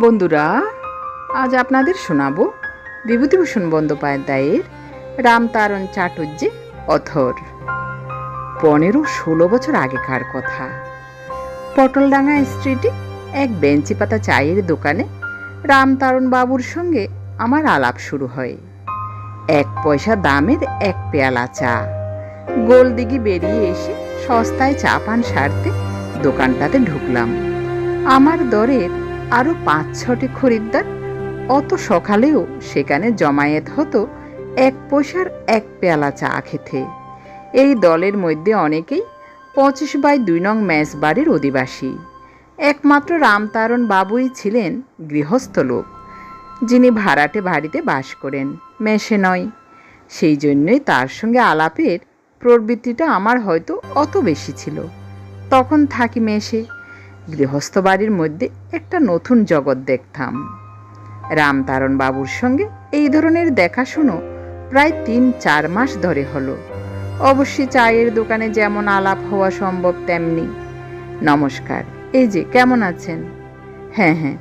বন্ধুরা, আজ আপনাদের শোনাবো বিভূতিভূষণ বন্দ্যোপাধ্যায়ের রামতারণ চাটুর্যে অথর। পনেরো ষোলো বছর আগেকার কথা। পটলডাঙ্গা স্ট্রিটে এক বেঞ্চি পাতা চায়ের দোকানে রামতারণ বাবুর সঙ্গে আমার আলাপ শুরু হয়। এক পয়সা দামের এক পেয়ালা চা। গোলদিঘি বেরিয়ে এসে সস্তায় চা পান সারতে দোকানটাতে ঢুকলাম। আমার দরের আরও পাঁচ ছটি খরিদ্দার। অত সকালেও সেখানে জমায়েত হতো এক পয়সার এক পেয়ালা চা খেতে। এই দলের মধ্যে অনেকেই পঁচিশ বাই দুই নং ম্যাচ বাড়ির অধিবাসী। একমাত্র রামতারণ বাবুই ছিলেন গৃহস্থ লোক, যিনি ভাড়াটে বাড়িতে বাস করেন মেশে নয়। সেই জন্যই তার সঙ্গে আলাপের প্রবৃত্তিটা আমার হয়তো অত বেশি ছিল। তখন থাকি মেশে গৃহস্থ বাড়ির মধ্যে একটা নতুন জগৎ দেখতাম। রামতারণ বাবুর সঙ্গে এই ধরনের দেখাশুনো প্রায় তিন চার মাস ধরে হলো। অবশ্যই চায়ের দোকানে যেমন আলাপ হওয়া সম্ভব তেমনি। নমস্কার, এই যে, কেমন আছেন? হ্যাঁ হ্যাঁ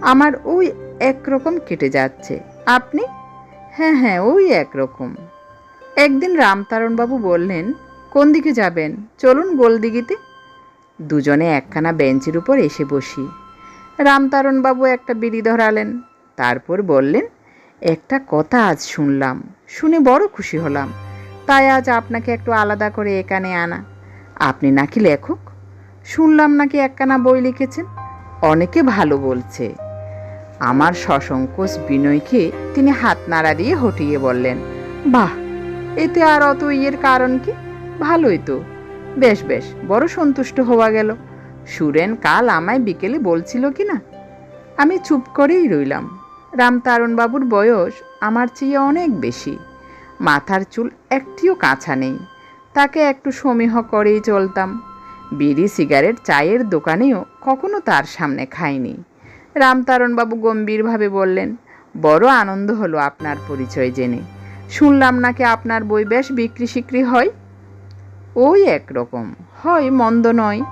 আমার ওই একরকম কেটে যাচ্ছে। আপনি? হ্যাঁ হ্যাঁ ওই একরকম। একদিন রামতারণবাবু বললেন, কোন দিকে যাবেন? চলুন গোলদিঘিতে। দুজনে একখানা বেঞ্চের উপর এসে বসি। রামতারণবাবু একটা বিড়ি ধরালেন। তারপর বললেন, একটা কথা আজ শুনলাম, শুনে বড় খুশি হলাম। তাই আজ আপনাকে একটু আলাদা করে এখানে আনা। আপনি নাকি লেখক? শুনলাম নাকি একখানা বই লিখেছেন। অনেকে ভালো বলছে। আমার সসংকোচ বিনয়কে তিনি হাত নাড়া দিয়ে হটিয়ে বললেন, বাহ, এতে আর অত ইয়ের কারণ কি? ভালোই তো। বেশ বেশ, বড় সন্তুষ্ট হওয়া গেল। সুরেন কাল আমায় বিকেলে বলছিল কি না? আমি চুপ করেই রইলাম। রামতারণ বাবুর বয়স আমার চেয়ে অনেক বেশি। মাথার চুল একটিও কাঁচা নেই। তাকে একটু সমীহ করেই চলতাম। বিড়ি সিগারেট চায়ের দোকানেও কখনো তার সামনে খাইনি। রামতারণবাবু গম্ভীরভাবে বললেন, বড় আনন্দ হলো আপনার পরিচয় জেনে। শুনলাম নাকি আপনার বই বেশ বিক্রি সিক্রি হয়? ওই একরকম। হয় মন্দ নয়।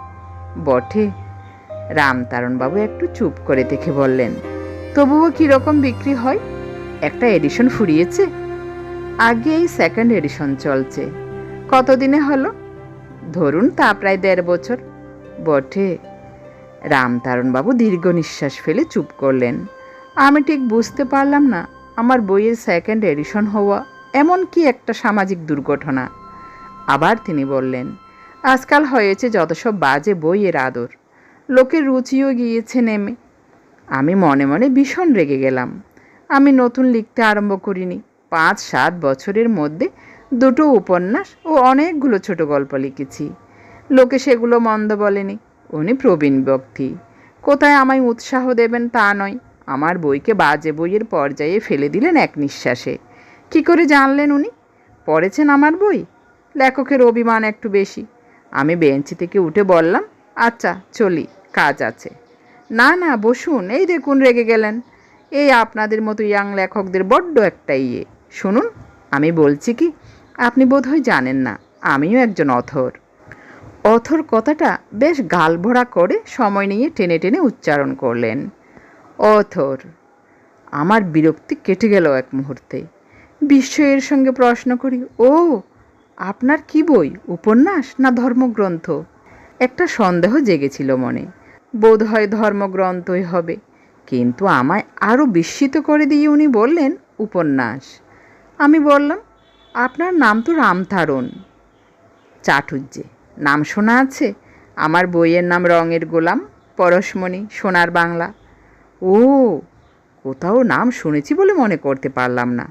বটে। রামতারণবাবু একটু চুপ করে দেখে বললেন, তবুও কীরকম বিক্রি হয়? একটা এডিশন ফুরিয়েছে? আগে এই সেকেন্ড এডিশন চলছে। কতদিনে হলো? ধরুন তা প্রায় দেড় বছর। বটে। রামতারণবাবু দীর্ঘ নিঃশ্বাস ফেলে চুপ করলেন। আমি ঠিক বুঝতে পারলাম না, আমার বইয়ের সেকেন্ড এডিশন হওয়া এমন কি একটা সামাজিক দুর্ঘটনা। আবার তিনি বললেন, আজকাল হয়েছে যত সব বাজে বইয়ের আদর। লোকের রুচিও গিয়েছে নেমে। আমি মনে মনে ভীষণ রেগে গেলাম। আমি নতুন লিখতে আরম্ভ করিনি। পাঁচ, সাত বছরের মধ্যে দুটো উপন্যাস ও অনেকগুলো ছোট গল্প লিখেছি। লোকে সেগুলো মন্দ বলেনি। উনি প্রবীণ ব্যক্তি। কোথায় আমায় উৎসাহ দেবেন তা নয়। আমার বইকে বাজে বইয়ের পর্যায়ে ফেলে দিলেন এক নিঃশ্বাসে। কি করে জানলেন উনি? পড়েছেন আমার বই? লেখকের অভিমান একটু বেশি। আমি বেঞ্চি থেকে উঠে বললাম আচ্ছা চলি, কাজ আছে। না না, বসুন, এই দেখুন রেগে গেলেন। এই আপনাদের মতো ইয়াং লেখকদের বড্ড একটা ইয়ে। শুনুন, আমি বলছি কি, আপনি বোধহয় জানেন না, আমিও একজন অথর। অথর কথাটা বেশ গালভরা করে সময় নিয়ে টেনে টেনে উচ্চারণ করলেন। অথর, আমার বিরক্তি কেটে গেল এক মুহূর্তে। বিস্ময়ের সঙ্গে প্রশ্ন করি, ও আপনার কি বই, উপন্যাস না ধর্মগ্রন্থ? একটা সন্দেহ জেগেছিল মনে। বোধ হয় ধর্মগ্রন্থই হবে। কিন্তু আমায় আরও বিস্মিত করে দিয়ে উনি বললেন, উপন্যাস। আমি বললাম, আপনার নাম তো রামতারণ চাটুর্যে নাম শোনা আছে? আমার বইয়ের নাম রঙের গোলাম, পরশমণি, সোনার বাংলা। ও, কোথাও নাম শুনেছি বলে মনে করতে পারলাম না।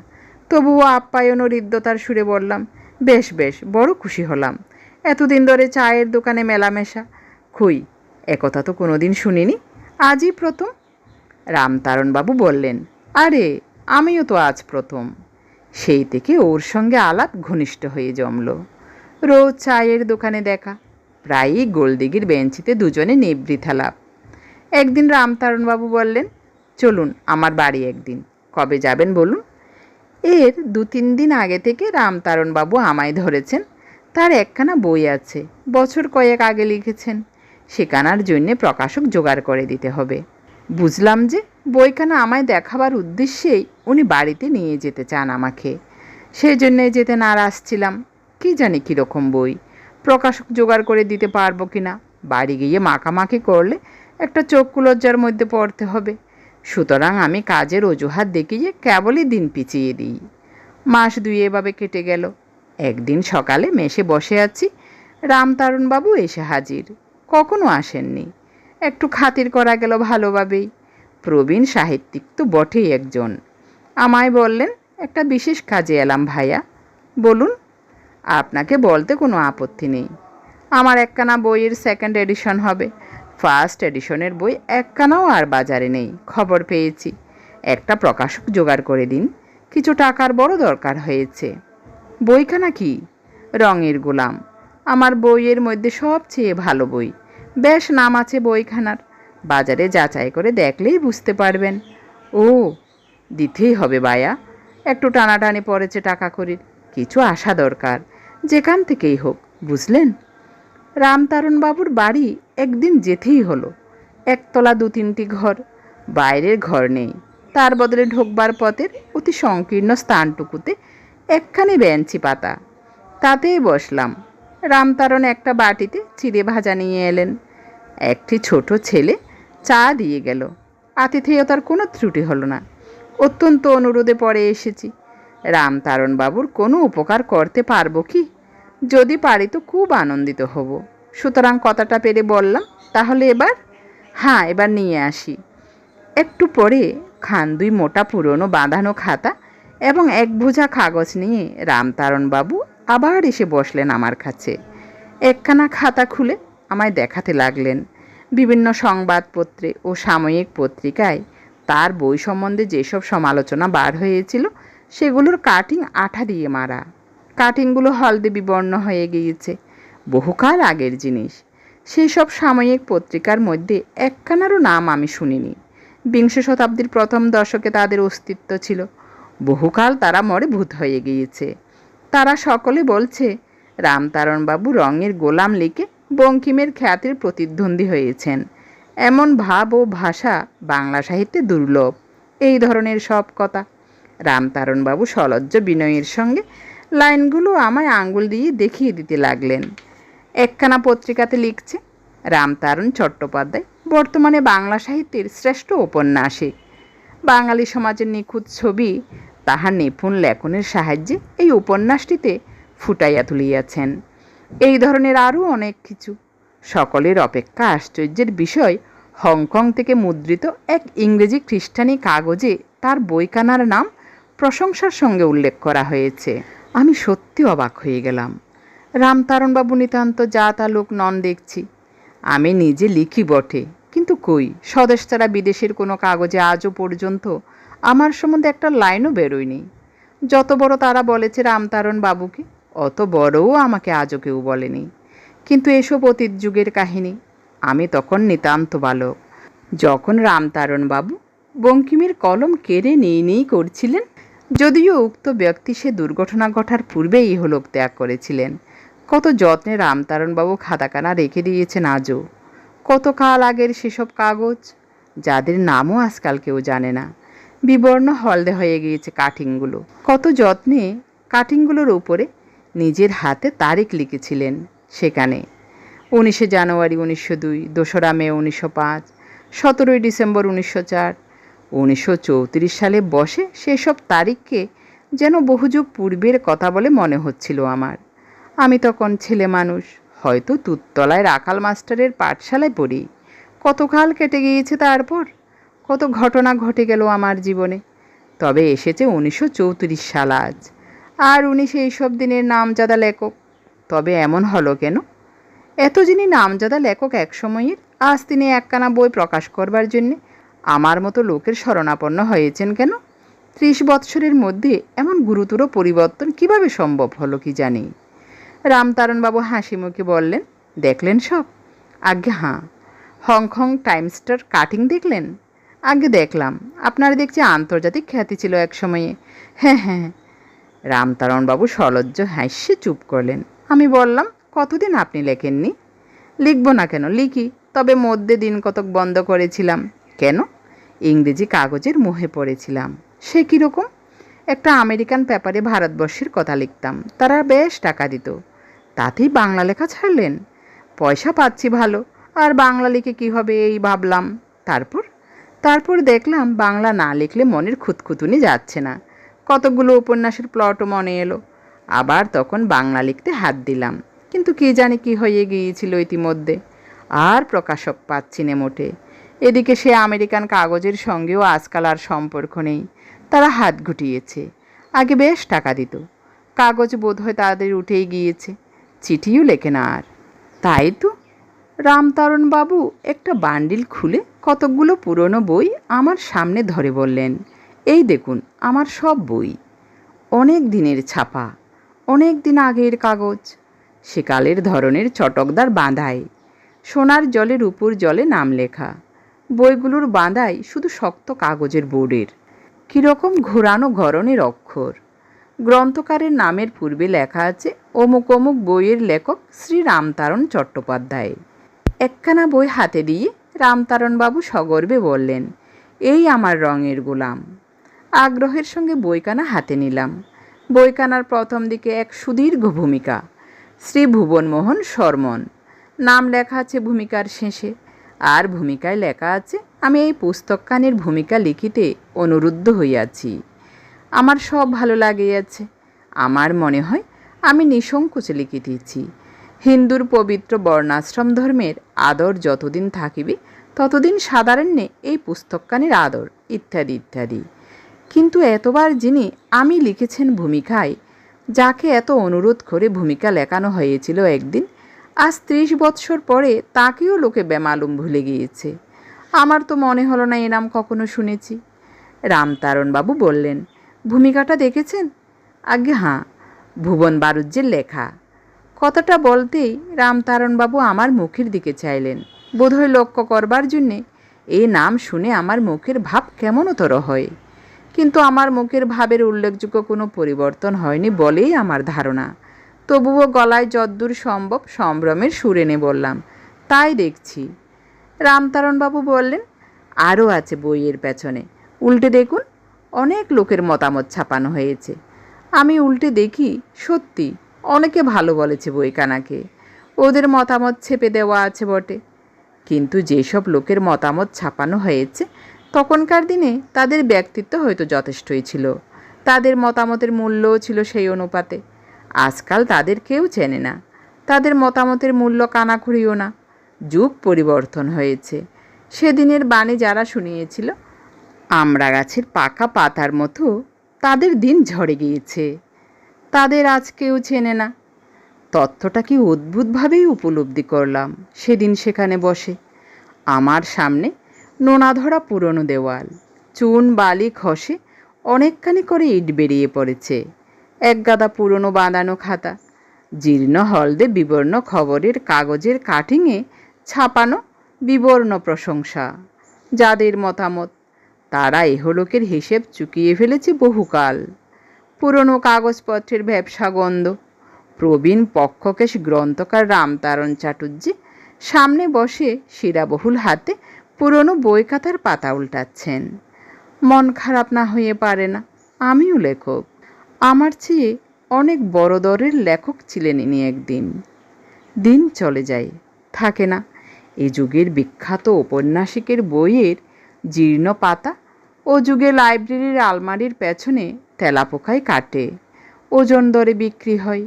তবুও আপ্যায়ন হৃদ্যতার সুরে বললাম বেশ বেশ, বড় খুশি হলাম। এতদিন ধরে চায়ের দোকানে মেলামেশা। খুই একথা তো কোনোদিন শুনিনি। আজই প্রথম। রামতারণবাবু বললেন, আরে, আমিও তো আজ প্রথম। সেই থেকে ওর সঙ্গে আলাপ ঘনিষ্ঠ হয়ে জমল। রোজ চায়ের দোকানে দেখা। প্রায়ই গোলদিঘির বেঞ্চিতে দুজনে নিবৃথালাপ একদিন রামতারণবাবু বললেন, চলুন, আমার বাড়ি একদিন। কবে যাবেন বলুন? এর দু তিন দিন আগে থেকে রামতারণবাবু আমায় ধরেছেন। তার একখানা বই আছে, বছর কয়েক আগে লিখেছেন। সেখানার জন্যে প্রকাশক জোগাড় করে দিতে হবে। বুঝলাম যে বইখানা আমায় দেখাবার উদ্দেশ্যেই উনি বাড়িতে নিয়ে যেতে চান আমাকে। সেই জন্যে যেতে নারাজ ছিলাম। কি জানি কীরকম বই? প্রকাশক জোগাড় করে দিতে পারব কি না বাড়ি গিয়ে মাখামাখি করলে একটা চক্ষু লজ্জার মধ্যে পড়তে হবে। সুতরাং আমি কাজের অজুহাত দেখিয়ে কেবলই দিন পিছিয়ে দিই। মাস দুই এভাবে কেটে গেল। একদিন সকালে মেশে বসে আছি। রামতারণবাবু এসে হাজির। কখনো আসেননি। একটু খাতির করা গেল ভালোভাবেই। প্রবীণ সাহিত্যিক তো বটেই একজন। আমায় বললেন, একটা বিশেষ কাজে এলাম ভাইয়া। বলুন, আপনাকে বলতে কোনো আপত্তি নেই। আমার একখানা বইয়ের সেকেন্ড এডিশন হবে। ফার্স্ট এডিশনের বই একখানাও আর বাজারে নেই, খবর পেয়েছি। একটা প্রকাশক জোগাড় করে দিন, কিছু টাকার বড় দরকার হয়েছে। বইখানা কি? রঙের গোলাম। আমার বইয়ের মধ্যে সবচেয়ে ভালো বই। বেশ নাম আছে বইখানার। বাজারে যাচাই করে দেখলেই বুঝতে পারবেন। ও, দিতেই হবে বায়া। একটু টানাটানি পড়েছে টাকা করির কিছু আসা দরকার। যেখান থেকেই হোক, বুঝলেন? রামতারণবাবুর বাড়ি একদিন যেতেই হলো। একতলা দু তিনটি ঘর, বাইরের ঘর নেই। তার বদলে ঢোকবার পথের অতি সংকীর্ণ স্থানটুকুতে একখানি বেঞ্চি পাতা। তাতেই বসলাম। রামতারণ একটা বাটিতে চিড়ে ভাজা নিয়ে এলেন। একটি ছোট ছেলে চা দিয়ে গেল। আতিথেয়তার কোনো ত্রুটি হলো না। অত্যন্ত অনুরোধে পরে এসেছি। রামতারণবাবুর কোনো উপকার করতে পারব কি? যদি পারি তো খুব আনন্দিত হব। সুতরাং কথাটা পেরে বললাম, তাহলে এবার হ্যাঁ এবার নিয়ে আসি। একটু পরে খান দুই মোটা পুরনো বাঁধানো খাতা এবং এক বোঝা কাগজ নিয়ে রামতারণবাবু আবার এসে বসলেন আমার কাছে। একখানা খাতা খুলে আমায় দেখাতে লাগলেন। বিভিন্ন সংবাদপত্রে ও সাময়িক পত্রিকায় তার বই সম্বন্ধে যেসব সমালোচনা বার হয়েছিল, সেগুলোর কাটিং আঠা দিয়ে মারা। কাটিংগুলো হলদে বিবর্ণ হয়ে গিয়েছে। বহুকাল আগের জিনিস। সেই সব সাময়িক পত্রিকার মধ্যে একখানারও নাম আমি শুনিনি। বিংশ শতাব্দীর প্রথম দশকে তাদের অস্তিত্ব ছিল। বহুকাল তারা মরে ভূত হয়ে গিয়েছে। তারা সকলে বলছে রামতারণবাবু রঙের গোলাম লিখে বঙ্কিমের খ্যাতির প্রতিদ্বন্দ্বী হয়েছেন। এমন ভাব ও ভাষা বাংলা সাহিত্যে দুর্লভ। এই ধরনের সব কথা। রামতারণবাবু সলজ্জ বিনয়ের সঙ্গে লাইনগুলো আমায় আঙ্গুল দিয়ে দেখিয়ে দিতে লাগলেন। একখানা পত্রিকাতে লিখছে রামতারণ চট্টোপাধ্যায়, বর্তমানে বাংলা সাহিত্যের শ্রেষ্ঠ ঔপন্যাসিক বাঙালি সমাজের নিখুঁত ছবি, তাহার নিপুণ লেখনের সাহায্যে এই উপন্যাসটিতে ফুটাইয়া তুলিয়াছেন। এই ধরনের আরও অনেক কিছু। সকলের অপেক্ষা আশ্চর্যের বিষয়, হংকং থেকে মুদ্রিত এক ইংরেজি খ্রিস্টানি কাগজে তার বইখানার নাম প্রশংসার সঙ্গে উল্লেখ করা হয়েছে। আমি সত্যি অবাক হয়ে গেলাম। রামতারণবাবু নিতান্ত যা তা লোক নন দেখছি। আমি নিজে লিখি বটে, কিন্তু কই? স্বদেশ ছাড়া বিদেশের কোনো কাগজে আজও পর্যন্ত আমার সম্বন্ধে একটা লাইনও বেরোয়নি। যত বড় তারা বলেছে রামতারণ বাবুকে অত বড়ও আমাকে আজও কেউ বলেনি। কিন্তু এসব অতীত যুগের কাহিনী, আমি তখন নিতান্ত বালক। যখন রামতারণ বাবু বঙ্কিমের কলম কেড়ে নিয়ে নিয়েই করছিলেন যদিও উক্ত ব্যক্তি সে দুর্ঘটনা ঘটার পূর্বেই ইহলোক ত্যাগ করেছিলেন। কত যত্নে রামতারণবাবু খাতাখানা রেখে দিয়েছেন আজও। কত কাল আগের সেসব কাগজ, যাদের নামও আজকাল কেউ জানে না। বিবর্ণ হলদে হয়ে গিয়েছে কাটিংগুলো কত যত্নে কাটিংগুলোর উপরে নিজের হাতে তারিখ লিখেছিলেন সেখানে। উনিশে জানুয়ারি উনিশশো দুই, দোসরা মে উনিশশো পাঁচ, সতেরোই ডিসেম্বর উনিশশো চার উনিশশো চৌত্রিশ সালে বসে সেসব তারিখকে যেন বহুযুগ পূর্বের কথা বলে মনে হচ্ছিল আমার। আমি তখন ছেলে মানুষ, হয়তো তুততলায় রাখাল মাস্টারের পাঠশালায় পড়ি। কতকাল কেটে গিয়েছে তারপর? কত ঘটনা ঘটে গেল আমার জীবনে। তবে এসেছে উনিশশো চৌত্রিশ সাল আজ। আর উনি সেই সব দিনের নামজাদা লেখক। তবে এমন হলো কেন? এত যিনি নামজাদা লেখক এক সময়ের আজ তিনি একখানা বই প্রকাশ করবার জন্যে আমার মতো লোকের শরণাপন্ন হয়েছেন কেন? ত্রিশ বৎসরের মধ্যে এমন গুরুতর পরিবর্তন কীভাবে সম্ভব হলো কি জানি? রামতারণবাবু হাসি মুখে বললেন, দেখলেন সব? আজ্ঞে হাঁ। হংকং টাইমসটার কাটিং দেখলেন? আগে দেখলাম। আপনার দেখছি আন্তর্জাতিক খ্যাতি ছিল এক সময়ে। হ্যাঁ হ্যাঁ। রামতারণবাবু সলজ্জ হাসি চুপ করলেন। আমি বললাম, কতদিন আপনি লেখেননি? লিখব না কেন, লিখি। তবে মধ্যে দিন কতক বন্ধ করেছিলাম। কেন? ইংরেজি কাগজের মুহে পড়েছিলাম। সে কীরকম? একটা আমেরিকান পেপারে ভারতবর্ষের কথা লিখতাম। তারা বেশ টাকা দিত। তাতেই বাংলা লেখা ছাড়লেন। পয়সা পাচ্ছি ভালো। আর বাংলা লিখে কী হবে এই ভাবলাম। তারপর? তারপর দেখলাম বাংলা না লিখলে মনের খুঁতখুতুনি যাচ্ছে না। কতগুলো উপন্যাসের প্লটও মনে এলো। আবার তখন বাংলা লিখতে হাত দিলাম। কিন্তু কে জানে কি হয়ে গিয়েছিল ইতিমধ্যে। আর প্রকাশক পাচ্ছি না মোটে। এদিকে সে আমেরিকান কাগজের সঙ্গেও আজকাল আর সম্পর্ক নেই। তারা হাত গুটিয়েছে। আগে বেশ টাকা দিত। কাগজ বোধ হয় তাদের উঠেই গিয়েছে। চিঠিও লেখে না আর। তাই তো? রামতারণ বাবু একটা বান্ডিল খুলে কতকগুলো পুরনো বই আমার সামনে ধরে বললেন। এই দেখুন, আমার সব বই। অনেক দিনের ছাপা। অনেক দিন আগের কাগজ। সেকালের ধরনের চটকদার বাঁধাই। সোনার জলের উপর জলে নাম লেখা। বইগুলোর বাঁধাই শুধু শক্ত কাগজের বোর্ডের। কীরকম ঘোরানো ঘরনের অক্ষর। গ্রন্থকারের নামের পূর্বে লেখা আছে অমুক অমুক বইয়ের লেখক শ্রী রামতারণ চট্টোপাধ্যায়। একখানা বই হাতে দিয়ে রামতারণবাবু সগর্বে বললেন, এই আমার রঙের গোলাম। আগ্রহের সঙ্গে বইকানা হাতে নিলাম। বইকানার প্রথম দিকে এক সুদীর্ঘ ভূমিকা, শ্রী ভুবনমোহন শর্মন। নাম লেখা আছে ভূমিকার শেষে। আর ভূমিকায় লেখা আছে, আমি এই পুস্তকখানির ভূমিকা লিখিতে অনুরুদ্ধ হইয়াছি। আমার সব ভালো লাগিয়াছে। আমার মনে হয় আমি নিঃসংকোচে লিখিতেছি। হিন্দুর পবিত্র বর্ণাশ্রম ধর্মের আদর যতদিন থাকিবে, ততদিন সাধারণ্যে এই পুস্তকখানির আদর, ইত্যাদি ইত্যাদি। কিন্তু এতবার যিনি আমি লিখেছেন ভূমিকায়, যাকে এত অনুরোধ করে ভূমিকা লেখানো হয়েছিল একদিন আজ ত্রিশ বৎসর পরে তাকেও লোকে বেমালুম ভুলে গিয়েছে। আমার তো মনে হলো না এ নাম কখনো শুনেছি। রামতারণবাবু বললেন, ভূমিকাটা দেখেছেন? আগে হাঁ ভুবন বারুজ্যের লেখা। কথাটা বলতেই রামতারণবাবু আমার মুখের দিকে চাইলেন। বোধহয় লক্ষ্য করবার জন্যে এই নাম শুনে আমার মুখের ভাব কেমনতর হয়। কিন্তু আমার মুখের ভাবের উল্লেখযোগ্য কোনো পরিবর্তন হয়নি বলেই আমার ধারণা। তবুও গলায় যদ্দূর সম্ভব সম্ভ্রমের সুর এনে বললাম, তাই দেখছি। রামতারণবাবু বললেন, আরও আছে বইয়ের পেছনে। উল্টে দেখুন, অনেক লোকের মতামত ছাপানো হয়েছে। আমি উল্টে দেখি, সত্যি, অনেকে ভালো বলেছে বইকানাকে ওদের মতামত ছেপে দেওয়া আছে বটে। কিন্তু যেসব লোকের মতামত ছাপানো হয়েছে, তখনকার দিনে তাদের ব্যক্তিত্ব হয়তো যথেষ্টই ছিল। তাদের মতামতের মূল্যও ছিল সেই অনুপাতে। আজকাল তাদের কেউ চেনে না। তাদের মতামতের মূল্য কানাখুড়িও না। যুগ পরিবর্তন হয়েছে। সেদিনের বাণী যারা শুনিয়েছিল আমড়া গাছের পাকা পাতার মতো তাদের দিন ঝরে গিয়েছে। তাদের আজ কেউ চেনে না। তথ্যটা কি অদ্ভুতভাবেই উপলব্ধি করলাম সেদিন সেখানে বসে। আমার সামনে নোনাধরা পুরনো দেওয়াল। চুন বালি খসে অনেকখানি করে ইট বেরিয়ে পড়েছে। এক গাদা পুরনো বাঁধানো খাতা। জীর্ণ হলদে বিবর্ণ খবরের কাগজের কাটিংয়ে ছাপানো বিবর্ণ প্রশংসা। যাদের মতামত, তারা এহলোকের হিসেব চুকিয়ে ফেলেছে বহুকাল। পুরনো কাগজপত্রের ব্যবসা গন্ধ, প্রবীণ পক্ষকেশ গ্রন্থকার রামতারণ চাটুর্যে সামনে বসে শিরাবহুল হাতে পুরনো বই খাতার পাতা উল্টাচ্ছেন। মন খারাপ না হয়ে পারে না, আমিও লেখক। আমার চেয়ে অনেক বড় দরের লেখক ছিলেন ইনি একদিন। দিন চলে যায়, থাকে না। এ যুগের বিখ্যাত ঔপন্যাসিকের বইয়ের জীর্ণ পাতা ও যুগে লাইব্রেরির আলমারির পেছনে তেলাপোকায় কাটে, ওজন দরে বিক্রি হয়।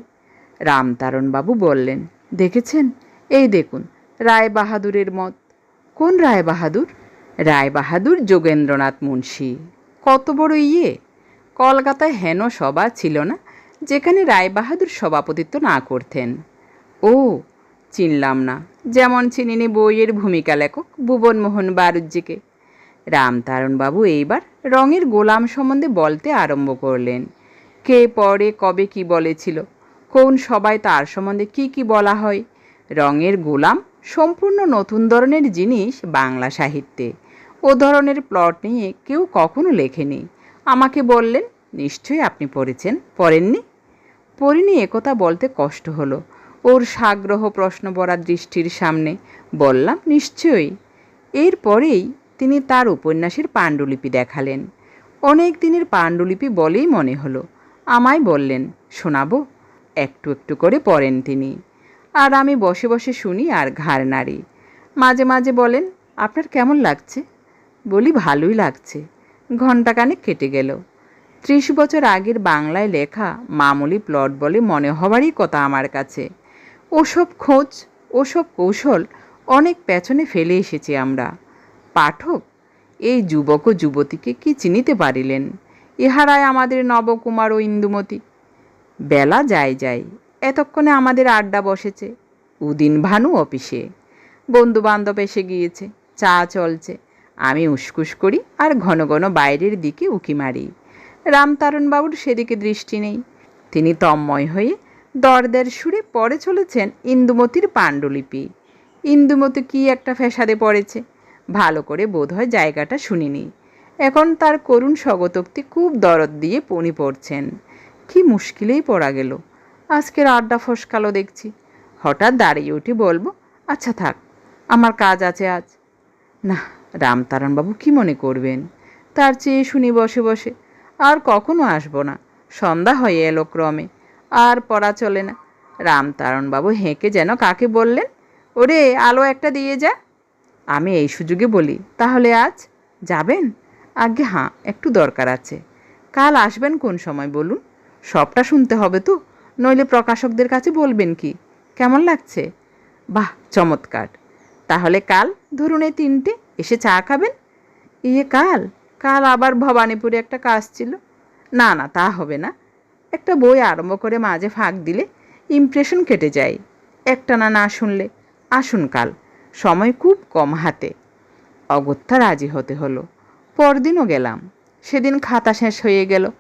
রামতারণবাবু বললেন, দেখেছেন? এই দেখুন রায় বাহাদুরের মত। কোন রায় বাহাদুর রায় বাহাদুর যোগেন্দ্রনাথ মুন্সী। কত বড় ইয়ে? কলকাতায় হেন সভা ছিল না, যেখানে রায় বাহাদুর সভাপতিত্ব না করতেন। ও, চিনলাম না, যেমন চিনিনি বইয়ের ভূমিকা লেখক ভুবনমোহন বারুজ্জিকে রামতারণবাবু এইবার রঙের গোলাম সম্বন্ধে বলতে আরম্ভ করলেন। কে পরে কবে কি বলেছিল, কোন সবাই তার সম্বন্ধে কি কি বলা হয়, রঙের গোলাম সম্পূর্ণ নতুন ধরনের জিনিস বাংলা সাহিত্যে। ও ধরনের প্লট নিয়ে কেউ কখনো লেখেনি। আমাকে বললেন, নিশ্চয়ই আপনি পড়েছেন। পড়েননি? পড়িনি, একথা বলতে কষ্ট হলো। ওর সাগ্রহ প্রশ্ন ভরা দৃষ্টির সামনে বললাম, নিশ্চয়ই। এরপরেই তিনি তার উপন্যাসের পাণ্ডুলিপি দেখালেন। অনেক দিনের পাণ্ডুলিপি বলেই মনে হলো। আমায় বললেন, শোনাবো? একটু একটু করে পড়েন তিনি। আর আমি বসে বসে শুনি আর ঘাড় নাড়ি। মাঝে মাঝে বলেন, আপনার কেমন লাগছে? বলি, ভালোই লাগছে। ঘণ্টাখানেক কেটে গেল। ত্রিশ বছর আগের বাংলায় লেখা মামুলি প্লট বলে মনে হওয়ারই কথা আমার কাছে। ওসব খোঁজ, ওসব কৌশল অনেক পেছনে ফেলে এসেছি আমরা। পাঠক, এই যুবক ও যুবতীকে কি চিনিতে পারিলেন? ইহারাই আমাদের নবকুমার ও ইন্দুমতি। বেলা যায় যায়, এতক্ষণে আমাদের আড্ডা বসেছে। উদিন ভানু অফিসে। বন্ধুবান্ধব এসে গিয়েছে, চা চলছে। আমি উসকুস করি আর ঘন ঘন বাইরের দিকে উকি মারি। রামতারণবাবুর সেদিকে দৃষ্টি নেই। তিনি তন্ময় হয়ে দরদের সুরে পড়ে চলেছেন ইন্দুমতির পাণ্ডুলিপি। ইন্দুমতি কি একটা ফ্যাসাদে পড়েছে? ভালো করে বোধহয় জায়গাটা শুনিনি। এখন তার করুণ স্বগতোক্তি খুব দরদ দিয়ে পণি পড়ছেন। কি মুশকিলেই পড়া গেল। আজকের আড্ডা ফসকালো দেখছি। হঠাৎ দাঁড়িয়ে উঠে বলব আচ্ছা থাক, আমার কাজ আছে আজ। না রামতারণবাবু কি মনে করবেন? তার চেয়ে শুনি বসে বসে। আর কখনো আসব না। সন্ধ্যা হয়ে এলো ক্রমে। আর পড়া চলে না। রামতারণবাবু হেঁকে যেন কাকে বললেন? ওরে, আলো একটা দিয়ে যা। আমি এই সুযোগে বলি, তাহলে আজ? যাবেন? আগে হাঁ, একটু দরকার আছে। কাল আসবেন কোন সময় বলুন? সবটা শুনতে হবে তো। নইলে প্রকাশকদের কাছে বলবেন কি? কেমন লাগছে? বাহ, চমৎকার। তাহলে কাল ধরুন এই তিনটে। এসে চা খাবেন? ইয়ে কাল? কাল আবার ভবানীপুরে একটা কাজ ছিল। না না, তা হবে না। একটা বই আরম্ভ করে মাঝে ফাঁক দিলে ইমপ্রেশন কেটে যায়। একটা না শুনলে, আসুন কাল, সময় খুব কম হাতে। অগত্যা রাজি হতে হলো। পরদিনও গেলাম। সেদিন খাতা শেষ হয়ে গেল।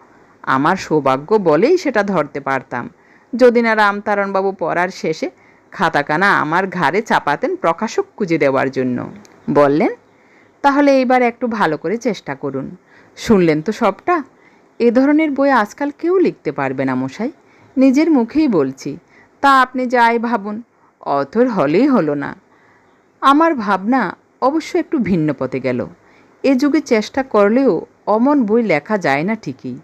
আমার সৌভাগ্য বলেই সেটা ধরতে পারতাম। যদি না রামতারণবাবু পড়ার শেষে খাতাকানা আমার ঘাড়ে চাপাতেন প্রকাশক খুঁজে দেওয়ার জন্য। বললেন তাহলে এইবার একটু ভালো করে চেষ্টা করুন। শুনলেন তো সবটা? এ ধরনের বই আজকাল কেউ লিখতে পারবে না মশাই। নিজের মুখেই বলছি, তা আপনি যাই ভাবুন, অথর হলেই হলো না। আমার ভাবনা অবশ্য একটু ভিন্ন পথে গেল। এ যুগে চেষ্টা করলেও অমন বই লেখা যায় না ঠিকই।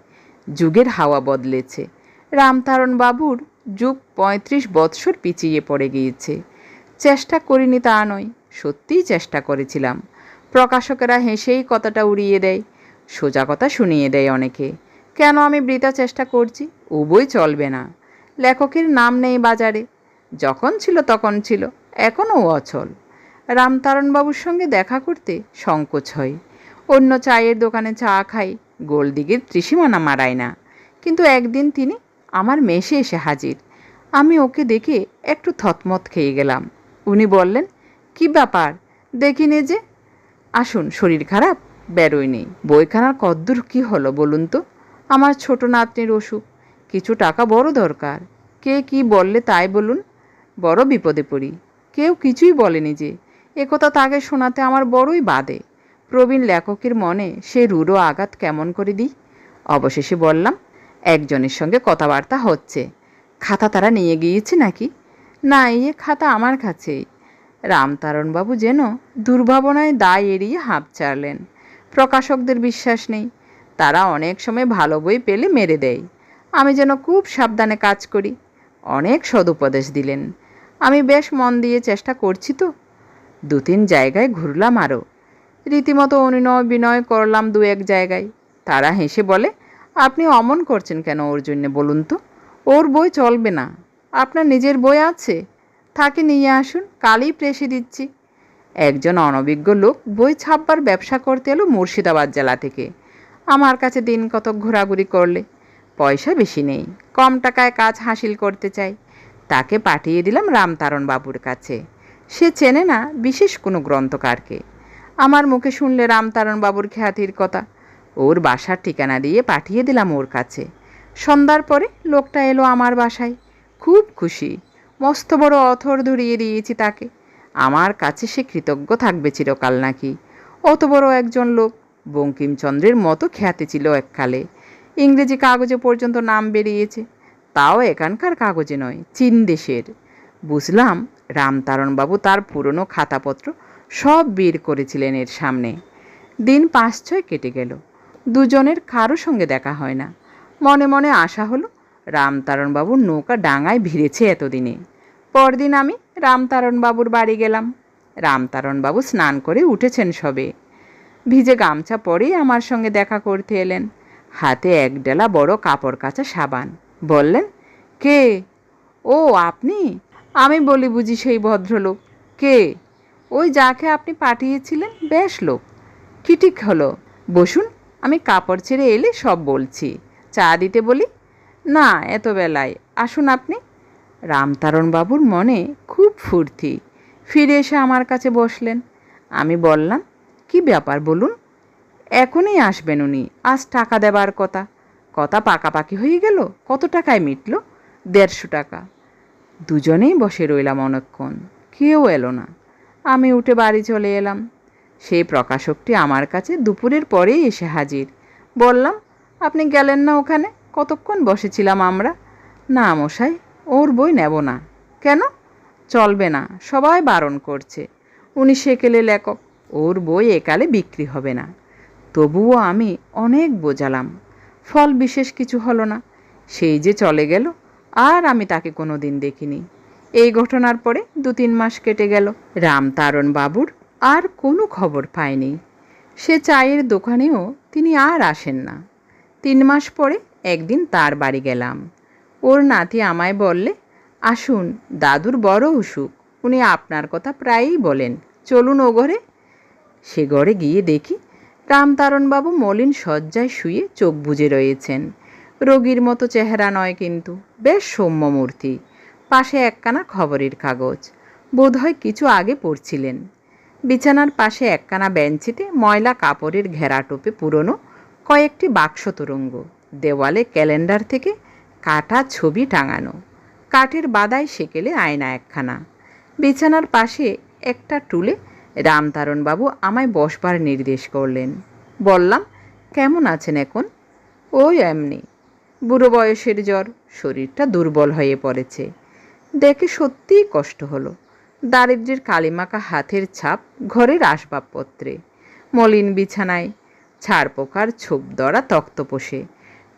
যুগের হাওয়া বদলেছে। রামতারণ বাবুর যুগ পঁয়ত্রিশ বৎসর পিছিয়ে পড়ে গিয়েছে। চেষ্টা করিনি তা নয়, সত্যিই চেষ্টা করেছিলাম। প্রকাশকেরা হেসেই কথাটা উড়িয়ে দেয়। সোজা কথা শুনিয়ে দেয় অনেকে। কেন আমি বৃথা চেষ্টা করছি? বই চলবে না। লেখকের নাম নেই বাজারে। যখন ছিল তখন ছিল, এখনও অচল। রামতারণবাবুর সঙ্গে দেখা করতে সংকোচ হয়। অন্য চায়ের দোকানে চা খাই, গোলদিঘির ত্রিসীমানা মারায় না। কিন্তু একদিন তিনি আমার মেশে এসে হাজির। আমি ওকে দেখে একটু থতমত খেয়ে গেলাম। উনি বললেন, কি ব্যাপার? দেখিনি যে আসুন, শরীর খারাপ? বেরোয়নি বইখানার কদ্দূর কি হলো বলুন তো? আমার ছোট নাতনির অসুখ। কিছু টাকা বড় দরকার। কে কি বললে তাই বলুন? বড় বিপদে পড়ি। কেউ কিছুই বলেনি যে। একথা তাকে শোনাতে আমার বড়ই বাদে। প্রবীণ লেখকের মনে সে রুড়ো আঘাত কেমন করে দিই? অবশেষে বললাম, একজনের সঙ্গে কথাবার্তা হচ্ছে। খাতা তারা নিয়ে গিয়েছে নাকি? না ইয়ে খাতা আমার কাছেই রামতারণবাবু যেন দুর্ভাবনায় দায় এড়িয়ে হাঁপ ছাড়লেন। প্রকাশকদের বিশ্বাস নেই। তারা অনেক সময় ভালো বই পেলে মেরে দেয়। আমি যেন খুব সাবধানে কাজ করি। অনেক সদুপদেশ দিলেন। আমি বেশ মন দিয়ে চেষ্টা করছি তো। দু তিন জায়গায় ঘুরলাম আরও। রীতিমতো অনুনয় বিনয় করলাম দু এক জায়গায়। তারা হেসে বলে, আপনি অমন করছেন কেন ওর জন্যে বলুন তো? ওর বই চলবে না। আপনার নিজের বই আছে? তাকে নিয়ে আসুন, কালই প্রেসে দিচ্ছি। একজন অনভিজ্ঞ লোক বই ছাপবার ব্যবসা করতে এলো মুর্শিদাবাদ জেলা থেকে। আমার কাছে দিন কত ঘোরাঘুরি করলে। পয়সা বেশি নেই, কম টাকায় কাজ হাসিল করতে চাই। তাকে পাঠিয়ে দিলাম রামতারণ বাবুর কাছে। সে চেনে না বিশেষ কোনো গ্রন্থকারকে। আমার মুখে শুনলে রামতারণ বাবুর খ্যাতির কথা। ওর বাসার ঠিকানা দিয়ে পাঠিয়ে দিলাম ওর কাছে। সন্ধ্যার পরে লোকটা এলো আমার বাসায়। খুব খুশি। মস্ত বড় অথর ধরিয়ে দিয়েছি তাকে। আমার কাছে সে কৃতজ্ঞ থাকবে চিরকাল নাকি? অত বড় একজন লোক বঙ্কিমচন্দ্রের মতো খ্যাতি ছিল এককালে। ইংরেজি কাগজে পর্যন্ত নাম বেরিয়েছে। তাও এখানকার কাগজে নয়, চীন দেশের। বুঝলাম রামতারণবাবু তার পুরনো খাতাপত্র সব বের করেছিলেন এর সামনে। দিন পাঁচ ছয় কেটে গেল। দুজনের কারও সঙ্গে দেখা হয় না। মনে মনে আশা হলো রামতারণবাবুর নৌকা ডাঙায় ভিড়েছে এতদিনে। পরদিন আমি রামতারণবাবুর বাড়ি গেলাম। রামতারণবাবু স্নান করে উঠেছেন সবে। ভিজে গামছা পরেই আমার সঙ্গে দেখা করতে এলেন। হাতে এক ডেলা বড় কাপড় কাচা সাবান। বললেন, কে? ও, আপনি? আমি বলি, বুঝি সেই ভদ্রলোক। কে? ওই যাকে আপনি পাঠিয়েছিলেন, বেশ লোক। কি ঠিক হলো? বসুন, আমি কাপড় ছেড়ে এলে সব বলছি। চা দিতে বলি না এত বেলায় আসুন আপনি। রামতারণবাবুর মনে খুব ফুর্তি। ফিরে এসে আমার কাছে বসলেন। আমি বললাম, কি ব্যাপার বলুন? এখনই আসবেন উনি। আজ টাকা দেবার কথা। কথা পাকাপাকি হয়ে গেল। কত টাকায় মিটল? দেড়শো টাকা। দুজনেই বসে রইলাম অনেকক্ষণ কেউ এলো না। আমি উঠে বাড়ি চলে এলাম। সেই প্রকাশকটি আমার কাছে দুপুরের পরেই এসে হাজির। বললাম, আপনি গেলেন না ওখানে? কতক্ষণ বসেছিলাম আমরা? না মশাই, ওর বই নেব না। কেন? চলবে না, সবাই বারণ করছে। উনি সেকেলে লেখক, ওর বই একালে বিক্রি হবে না। তবুও আমি অনেক বোঝালাম, ফল বিশেষ কিছু হলো না। সেই যে চলে গেল, আর আমি তাকে কোনো দিন দেখিনি। এই ঘটনার পরে দু তিন মাস কেটে গেল রামতারণ বাবুর আর কোনো খবর পায়নি সে চায়ের দোকানেও তিনি আর আসেন না। তিন মাস পরে একদিন তার বাড়ি গেলাম। ওর নাতি আমায় বললে, আসুন, দাদুর বড় অসুখ। উনি আপনার কথা প্রায়ই বলেন। চলুন ও ঘরে। সে ঘরে গিয়ে দেখি রামতারণবাবু মলিন শয্যায় শুয়ে চোখ বুজে রয়েছেন। রোগীর মতো চেহারা নয় কিন্তু, বেশ সৌম্য মূর্তি। পাশে একখানা খবরের কাগজ। বোধহয় কিছু আগে পড়ছিলেন। বিছানার পাশে একখানা বেঞ্চিতে ময়লা কাপড়ের ঘেরা টোপে পুরনো কয়েকটি বাক্স তরঙ্গ। দেওয়ালে ক্যালেন্ডার থেকে কাটা ছবি টাঙানো। কাঠের বাদায় সেকেলে আয়না একখানা। বিছানার পাশে একটা টুলে রামতারণবাবু আমায় বসবার নির্দেশ করলেন। বললাম, কেমন আছেন এখন? ওই এমনি। বুড়ো বয়সের জ্বর, শরীরটা দুর্বল হয়ে পড়েছে। দেখে সত্যিই কষ্ট হলো। দারিদ্র্যের কালিমাকা হাতের ছাপ ঘরের আসবাবপত্রে। মলিন বিছানায় ছাড় পোকার ছোপ দরা তক্তপোষে।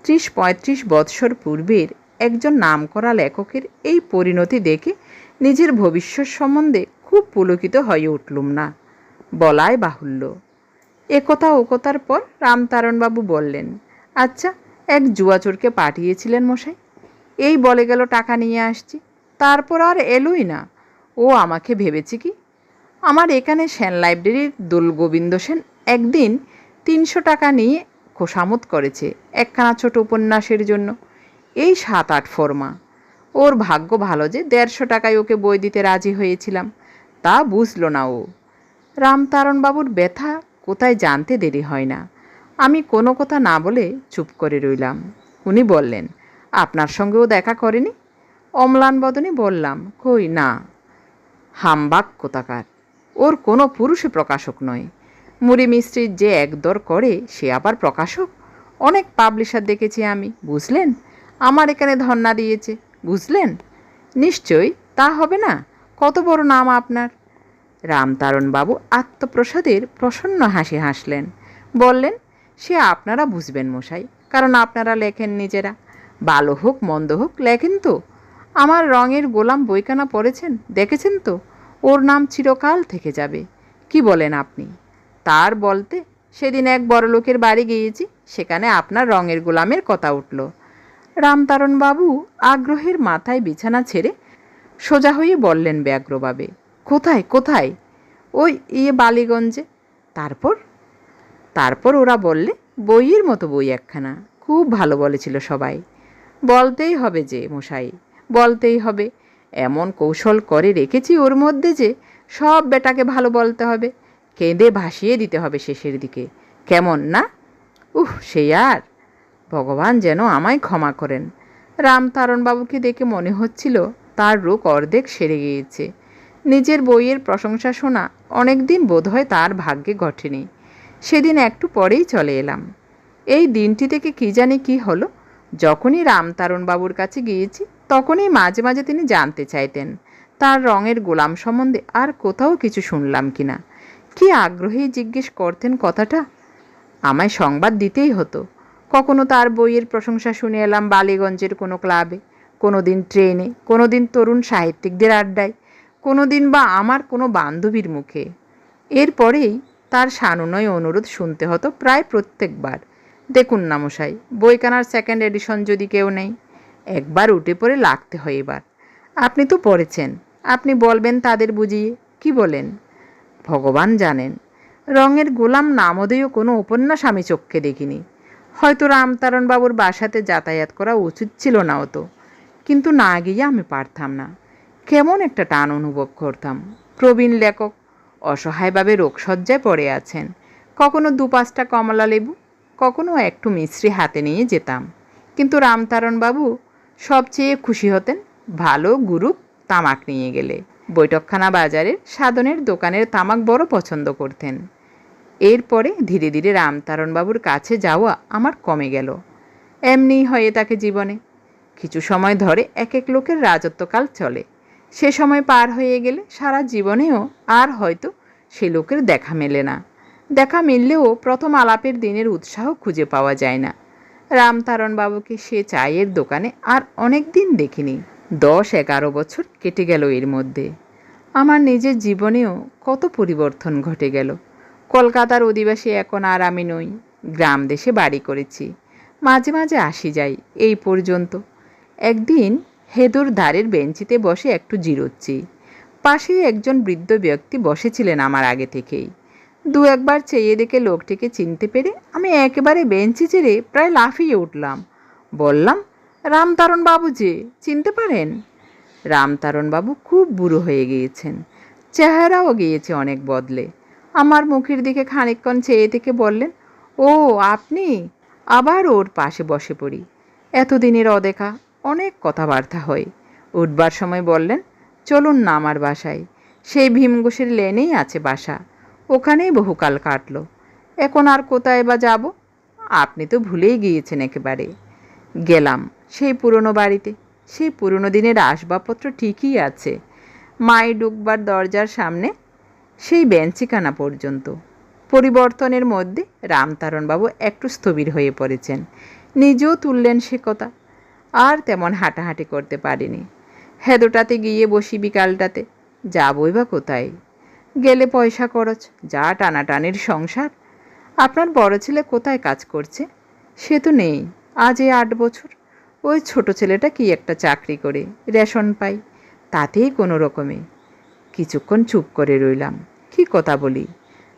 ত্রিশ পঁয়ত্রিশ বৎসর পূর্বের একজন নামকরা লেখকের এই পরিণতি দেখে নিজের ভবিষ্যৎ সম্বন্ধে খুব পুলকিত হয়ে উঠলুম না। বলাই বাহুল্য। একথা ওকথার পর রামতারণবাবু বললেন আচ্ছা এক জুয়াচোরকে পাঠিয়েছিলেন মশাই। এই বলে গেল, টাকা নিয়ে আসছি। তারপর আর এলোই না। ও আমাকে ভেবেছে কি, আমার এখানে সেন লাইব্রেরির দোল গোবিন্দ সেন একদিন তিনশো টাকা নিয়ে খোসামত করেছে একখানা ছোট উপন্যাসের জন্য। এই সাত আট ফর্মা। ওর ভাগ্য ভালো যে দেড়শো টাকায় ওকে বই দিতে রাজি হয়েছিলাম। তা বুঝলো না ও। রামতারণবাবুর ব্যথা কোথায় জানতে দেরি হয় না। আমি কোনো কথা না বলে চুপ করে রইলাম। উনি বললেন, আপনার সঙ্গেও দেখা করেনি? অম্লান বদনে বললাম, কই না। হামবাক কোথাকার। ওর কোনো পুরুষে প্রকাশক নয়। মুড়ি মিস্ত্রির যে একদর করে, সে আবার প্রকাশক? অনেক পাবলিশার দেখেছি আমি, বুঝলেন? আমার এখানে ধর্ণা দিয়েছে, বুঝলেন? নিশ্চয়ই, তা হবে না? কত বড় নাম আপনার? রামতারণবাবু আত্মপ্রসাদের প্রসন্ন হাসি হাসলেন। বললেন, সে আপনারা বুঝবেন মশাই, কারণ আপনারা লেখেন নিজেরা। ভালো হোক, মন্দ হোক, লেখেন তো। আমার রঙের গোলাম বইখানা পড়েছেন, দেখেছেন তো? ওর নাম চিরকাল থেকে যাবে। কি বলেন আপনি? তার বলতে, সেদিন এক বড়লোকের বাড়ি গিয়েছি, সেখানে আপনার রঙের গোলামের কথা উঠল। রামতারণবাবু আগ্রহের মাথায় বিছানা ছেড়ে সোজা হয়ে বললেন ব্যগ্রভাবে কোথায় কোথায়? ওই ইয়ে বালিগঞ্জে। তারপর তারপর ওরা বললে, বইয়ের মতো বই একখানা, খুব ভালো বলেছিল সবাই। বলতেই হবে যে মশাই, বলতেই হবে। এমন কৌশল করে রেখেছি ওর মধ্যে যে সব বেটাকে ভালো বলতে হবে। কেঁদে ভাসিয়ে দিতে হবে শেষের দিকে। কেমন না? উহ সেই আর। ভগবান যেন আমায় ক্ষমা করেন। রামতারণবাবুকে দেখে মনে হচ্ছিল তার রোগ অর্ধেক সেরে গিয়েছে। নিজের বইয়ের প্রশংসা শোনা অনেক দিন বোধহয় তার ভাগ্যে ঘটেনি। সেদিন একটু পরেই চলে এলাম। এই দিনটি থেকে কী জানি কি হলো? যখনই রামতারণবাবুর কাছে গিয়েছি, তখনই মাঝে মাঝে তিনি জানতে চাইতেন, তার রঙের গোলাম সম্বন্ধে আর কোথাও কিছু শুনলাম কিনা। কি আগ্রহে জিজ্ঞেস করতেন কথাটা? আমায় সংবাদ দিতেই হতো। কখনো তার বইয়ের প্রশংসা শুনে এলাম বালিগঞ্জের কোনো ক্লাবে। কোনো দিন ট্রেনে কোনো দিন তরুণ সাহিত্যিকদের আড্ডায় কোনো দিন বা আমার কোনো বান্ধবীর মুখে। এরপরেই তার সানুনয় অনুরোধ শুনতে হতো প্রায় প্রত্যেকবার। দেখুন না মশাই বইখানার সেকেন্ড এডিশন যদি কেউ নেই একবার উঠে পড়ে লাগতে হয় এবার। আপনি তো পড়েছেন, আপনি বলবেন তাদের বুঝিয়ে, কি বলেন? ভগবান জানেন। রঙের গোলাম নামোদয়ও কোনো উপন্যাস আমি চোখকে দেখিনি। হয়তো রামতারণবাবুর বাসাতে যাতায়াত করা উচিত ছিল না তো কিন্তু না গিয়ে আমি পারতাম না। কেমন একটা টান অনুভব করতাম। প্রবীণ লেখক অসহায়ভাবে রোগসজ্জায় পড়ে আছেন। কখনো দু পাঁচটা কমলা লেবু, কখনো একটু মিশ্রি হাতে নিয়ে যেতাম। কিন্তু রামতারণবাবু সবচেয়ে খুশি হতেন ভালো গুরু তামাক নিয়ে গেলে। বৈঠকখানা বাজারের সাধনের দোকানের তামাক বড় পছন্দ করতেন। এরপরে ধীরে ধীরে রামতারণবাবুর কাছে যাওয়া আমার কমে গেল। এমনিই হয়ে তাকে জীবনে। কিছু সময় ধরে এক এক লোকের রাজত্বকাল চলে। সে সময় পার হয়ে গেলে সারা জীবনেও আর হয়তো সে লোকের দেখা মেলে না। দেখা মিললেও প্রথম আলাপের দিনের উৎসাহ খুঁজে পাওয়া যায় না। রামতারণবাবুকে সে চায়ের দোকানে আর অনেক দিন দেখিনি। দশ এগারো বছর কেটে গেল এর মধ্যে। আমার নিজের জীবনেও কত পরিবর্তন ঘটে গেল। কলকাতার অধিবাসী এখন আর আমি নই, গ্রাম দেশে বাড়ি করেছি। মাঝে মাঝে আসি যাই, এই পর্যন্ত। একদিন হেদুর ধারের বেঞ্চিতে বসে একটু জিরোচ্ছি। পাশে একজন বৃদ্ধ ব্যক্তি বসেছিলেন আমার আগে থেকেই। দু একবার চেয়ে দেখে লোকটিকে চিনতে পেরে আমি একেবারে বেঞ্চি ছেড়ে প্রায় লাফিয়ে উঠলাম। বললাম রামতারণ বাবু যে চিনতে পারেন? রামতারণ বাবু খুব বুড়ো হয়ে গিয়েছেন। চেহারাও গিয়েছে অনেক বদলে। আমার মুখের দিকে খানিকক্ষণ চেয়ে থেকে বললেন, ও, আপনি? আবার ওর পাশে বসে পড়ি। এতদিনের অদেখা, অনেক কথাবার্তা হয়। উঠবার সময় বললেন, চলুন না আমার বাসায়। সেই ভীমঘোষের লেনেই আছে বাসা। ওখানেই বহুকাল কাটল। এখন আর কোথায় বা যাব? আপনি তো ভুলেই গিয়েছেন একেবারে। গেলাম। সেই পুরনো বাড়িতে। সেই পুরনো দিনের আসবাবপত্র ঠিকই আছে। মাই ডুকবার দরজার সামনে, সেই বেঞ্চিখানা পর্যন্ত। পরিবর্তনের মধ্যে রামতারণবাবু একটু স্থবির হয়ে পড়েছেন। নিজেও তুললেন সে কথা। আর তেমন হাঁটাহাঁটি করতে পারিনি। হেদোটাতে গিয়ে বসি বিকালটাতে। যাবই বা কোথায়? গেলে পয়সা খরচ, যা টানাটানির সংসার। আপনার বড় ছেলে কোথায় কাজ করছে? সে তো নেই। আজ এই আট বছর। ওই ছোট ছেলেটা কি একটা চাকরি করে, রেশন পাই, তাতেই কোনো রকমে। কিছুক্ষণ চুপ করে রইলাম। কি কথা বলি?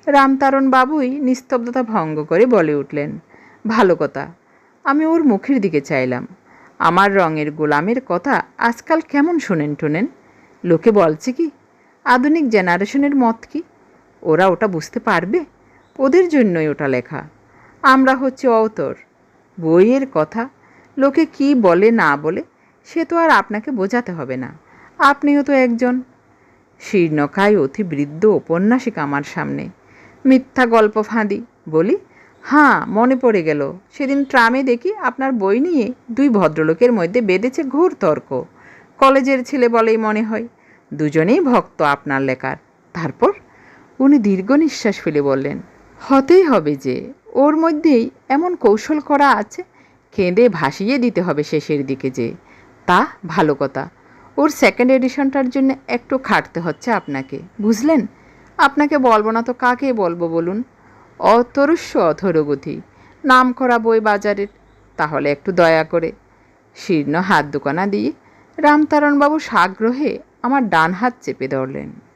রামতারণ বাবুই নিস্তব্ধতা ভঙ্গ করে বলে উঠলেন, ভালো কথা, আমি ওর মুখের দিকে চাইলাম। আমার রঙের গোলামের কথা আজকাল কেমন শোনেন টোনেন? লোকে বলছে কি, আধুনিক জেনারেশনের মত কি? ওরা ওটা বুঝতে পারবে? ওদের জন্যই ওটা লেখা। আমরা হচ্ছে অতর বইয়ের কথা। লোকে কি বলে না বলে, সে তো আর আপনাকে বোঝাতে হবে না। আপনিও তো একজন। শীর্ণকায় অতি বৃদ্ধ উপন্যাসিক আমার সামনে। মিথ্যা গল্প ফাঁদি। বলি হ্যাঁ মনে পড়ে গেল। সেদিন ট্রামে দেখি আপনার বই নিয়ে দুই ভদ্রলোকের মধ্যে বেঁধেছে ঘোর তর্ক। কলেজের ছেলে বলেই মনে হয়। দুজনেই ভক্ত আপনার লেখার। তারপর উনি দীর্ঘ নিঃশ্বাস ফেলে বললেন, হতেই হবে যে ওর মধ্যেই এমন কৌশল করা আছে। কেঁদে ভাসিয়ে দিতে হবে শেষের দিকে যে, তা ভালো কথা। ওর সেকেন্ড এডিশনটার জন্য একটু খাটতে হচ্ছে আপনাকে, বুঝলেন? আপনাকে বলব না তো কাকে বলব বলুন? অতরস্য অথরগতি নাম করা বই বাজারের, তাহলে একটু দয়া করে। শীর্ণ হাত দোকানা দিয়ে রামতারণবাবু সাগ্রহে আমার ডান হাত চেপে ধরলেন।